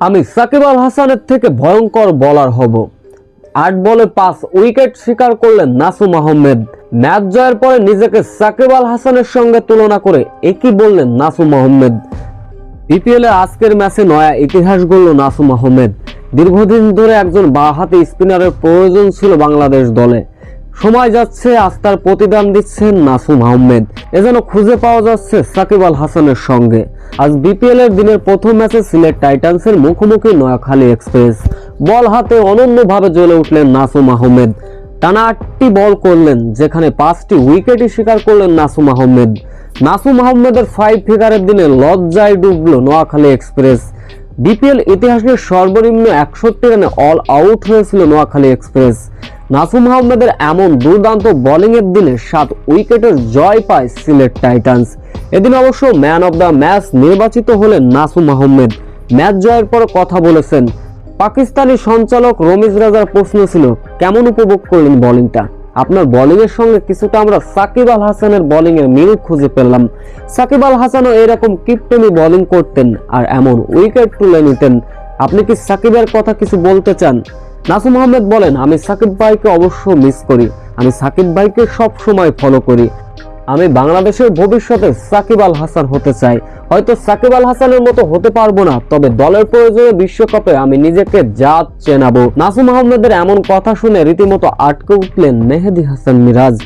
আমি সাকিব আল হাসানের থেকে ভয়ঙ্কর বলার হব। আট বলে পাঁচ উইকেট শিকার করলেন নাসুম আহমেদ। ম্যাচ জয়ের পরে নিজেকে সাকিব আল হাসানের সঙ্গে তুলনা করে একই বললেন নাসুম আহমেদ। বিপিএল এর আজকের ম্যাচে নয়া ইতিহাস গড়ল নাসুম আহমেদ। দীর্ঘদিন ধরে একজন বাঁহাতি স্পিনারের প্রয়োজন ছিল বাংলাদেশ দলে। সময় যাচ্ছে, আস্থার প্রতিদান দিচ্ছেন নাসুম আহমেদ। এ যেন খুঁজে পাওয়া যাচ্ছে সাকিব আল হাসানের সঙ্গে। আজ বিপিএল এর দিনের প্রথম ম্যাচে সিলেট টাইটান্সের মুখোমুখি নয়াখালী এক্সপ্রেস। বল হাতে অনন্যভাবে জ্বলে উঠলেন নাসুম আহমেদ। টানা আটটি বল করলেন, যেখানে পাঁচটি উইকেটই শিকার করলেন নাসুম আহমেদ। নাসুম আহমেদের ফাইভ ফিগারের দিনে লজ্জায় ডুবলো নোয়াখালী এক্সপ্রেস। বিপিএল ইতিহাসের সর্বনিম্ন একষট্টি রানে অল আউট হয়েছিল নোয়াখালী এক্সপ্রেস। নাসুম আহমেদের এমন দুর্দান্ত বোলিংয়ের দিনে সাত উইকেটের জয় পায় সিলেট টাইটান্স। এদিন অবশ্য ম্যান অব দ্য ম্যাচ নির্বাচিত হলেন নাসুম আহমেদ। ম্যাচ জয়ের পর কথা বলেছেন, পাকিস্তানি সঞ্চালক রমিজ রাজার প্রশ্ন ছিল, কেমন উপভোগ করলেন বোলিংটা? আপনার বোলিং এর সঙ্গে কিছুটা আমরা সাকিব আল হাসানের বোলিং এর মিল খুঁজে পেলাম। সাকিব আল হাসানও এরকম কিপটেমি বোলিং করতেন আর এমন উইকেট তুলে নিতেন। আপনি কি সাকিবের কথা কিছু বলতে চান? নাসুম আহমেদ বলেন, আমি সাকিব ভাইকে অবশ্য মিস করি। আমি সাকিব ভাইকে সব সময় ফলো করি। আমি বাংলাদেশের ভবিষ্যতে সাকিব আল হাসান হতে চাই। হয়তো সাকিব আল হাসানের মতো হতে পারব না, তবে দলের প্রয়োজনে বিশ্বকাপে আমি নিজেকে জাত চেনাবো। নাসুম আহমেদের এমন কথা শুনে রীতিমতো আটকে উঠলেন মেহেদি হাসান মিরাজ।